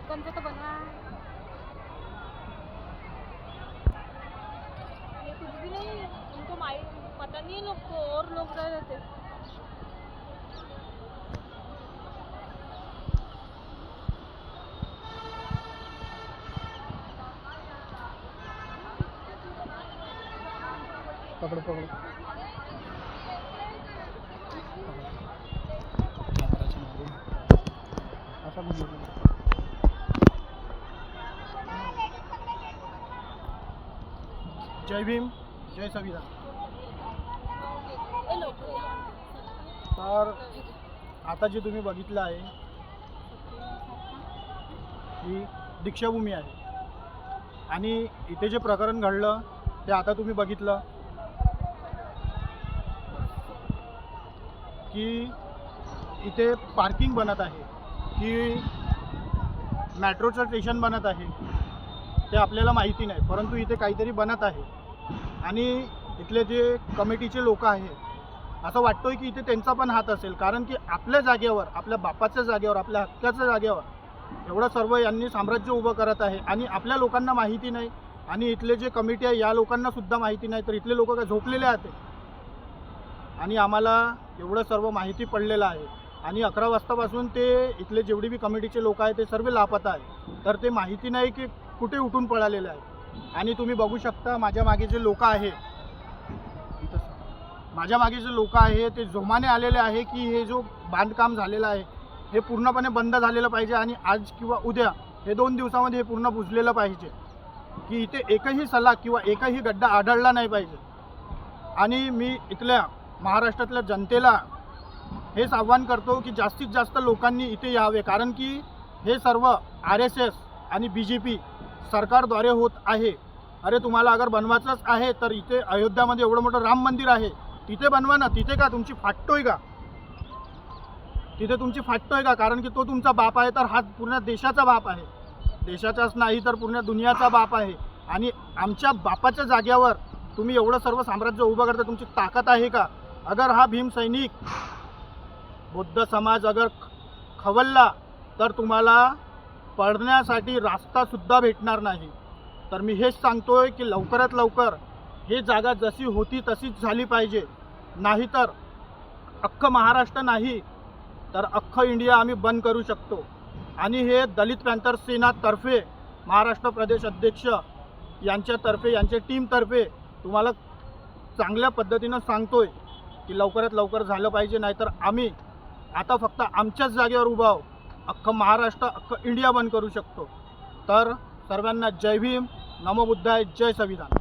लोकांचं तर बनवा. ये कुछ भी नहीं है उनको माई पता नहीं है लोग को और लोग रह रहे थे पकड़. पकड़ असा जय भीम जय संविधान. तर आता जे तुम्ही बघितलं आहे ही दीक्षाभूमी आहे. आणि इथे जे प्रकरण घडलं ते आता तुम्ही बघितलं. की इथे पार्किंग बनत आहे की मेट्रोचं स्टेशन बनत आहे ते आपल्याला माहिती नाही परंतु इथे काहीतरी बनत आहे. आणि इथले जे कमिटीचे लोक आहेत असं वाटतोय की इथे त्यांचा पण हात असेल. कारण की आपल्या जागेवर आपल्या बापाच्या जागेवर आपल्या हक्काच्या जागेवर एवढं सर्व यांनी साम्राज्य उभं करत आहे. आणि आपल्या लोकांना माहिती नाही. आणि इथले जे कमिटी आहे या लोकांना सुद्धा माहिती नाही. तर इथले लोक काय झोपलेले आहेत? आणि आम्हाला एवढं सर्व माहिती पडलेलं आहे. आणि अकरा वाजतापासून ते इथले जेवढे बी कमिटीचे लोक आहेत ते सर्व लापता आहे तर ते माहिती नाही की कुठे उठून पळालेले आहे आणि तुम्ही बघू शकता माझ्या मागे जे लोक आहे माझ्या मागे जे लोक आहे ते जोमाने आलेले आहे की हे जो बांधकाम झालेलं आहे हे पूर्णपणे बंद झालेलं पाहिजे आणि आज किंवा उद्या हे दोन दिवसामध्ये हे पूर्ण बुजलेलं पाहिजे. की इथे एकही सल्ला किंवा एकही गड्डा आढळला नाही पाहिजे. आणि मी इथल्या महाराष्ट्रातल्या जनतेला हेच आव्हान करतो की जास्तीत जास्त लोकांनी इथे यावे. कारण की हे सर्व आर एस एस आणि बी जे पी सरकारद्वारे होत आहे. अरे तुम्हाला अगर बनवायचंच आहे तर इथे अयोध्यामध्ये एवढं मोठं राम मंदिर आहे. तिथे बनवा ना तिथे का तुमची फाटतोय का? तिथे तुमची फाटतोय का? कारण की तो तुमचा बाप आहे तर हा पूर्ण देशाचा बाप आहे. देशाचाच नाही तर पूर्ण दुनियाचा बाप आहे. आणि आमच्या बापाच्या जाग्यावर तुम्ही एवढं सर्व साम्राज्य उभं करता तुमची ताकद आहे का? अगर हा भीम सैनिक बौद्ध समाज अगर खवलला तर तुम्हाला पडण्यासाठी रास्तासुद्धा भेटणार नाही. तर मी हेच सांगतोय की लवकरात लवकर हे जागा जशी होती तशीच झाली पाहिजे. नाहीतर अख्खं महाराष्ट्र नाही तर अख्खं इंडिया आम्ही बंद करू शकतो. आणि हे दलित पॅन्थर सेनातर्फे महाराष्ट्र प्रदेश अध्यक्ष यांच्यातर्फे यांच्या टीमतर्फे तुम्हाला चांगल्या पद्धतीनं सांगतोय की लवकरात लवकर झालं पाहिजे नाहीतर आम्ही आता फक्त आमच्याच जागेवर उभा आहोत. अख्खं महाराष्ट्र अख्खं इंडिया बंद करू शकतो. तर सर्वांना जय भीम नमो बुद्धाय जय संविधान.